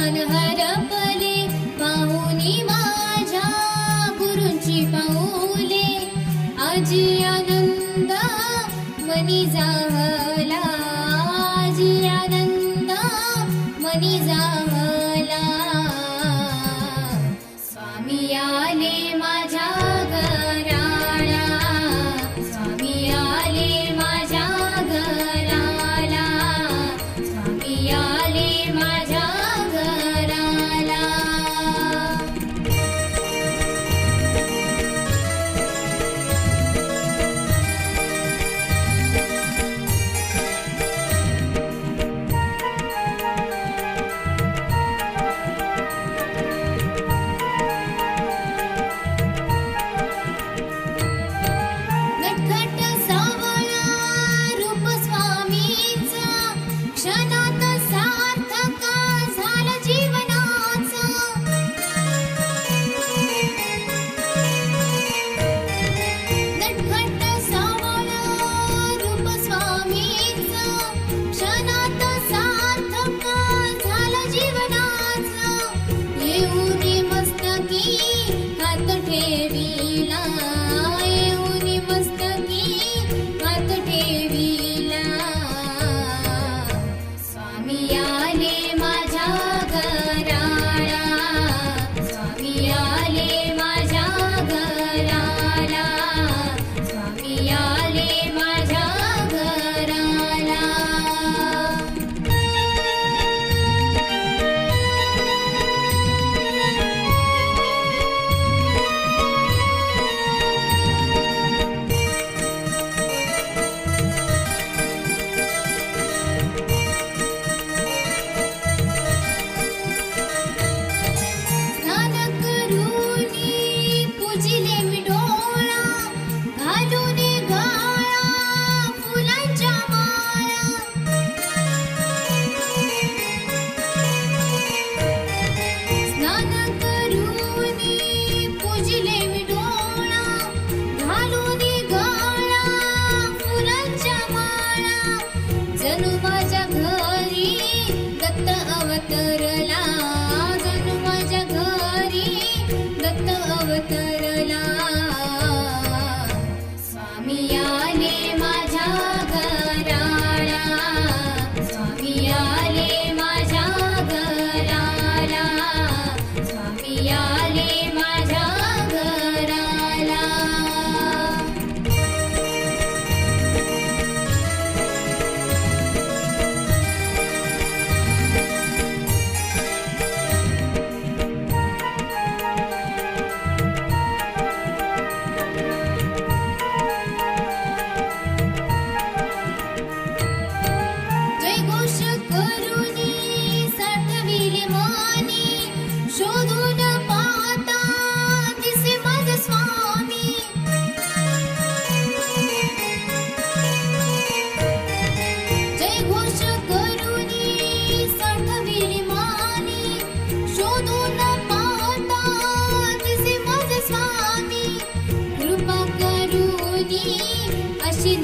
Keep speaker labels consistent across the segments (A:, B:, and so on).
A: ज्ञान हरपले माझ्या गुरुंची पाऊले. आजी आनंद मनी जाहला TV.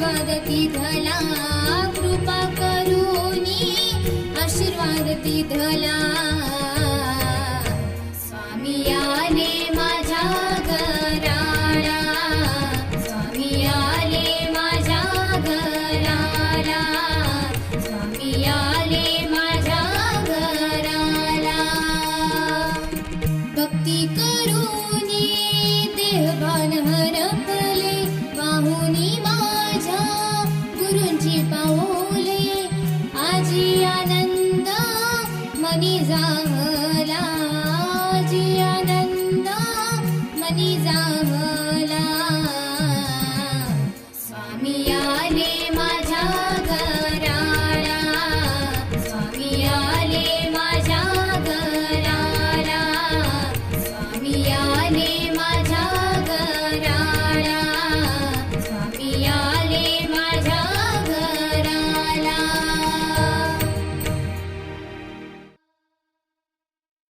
A: आशीर्वादती धला कृपा करूनी आशीर्वादती धला. स्वामी आले मनी जाला जी आनंद मनी जा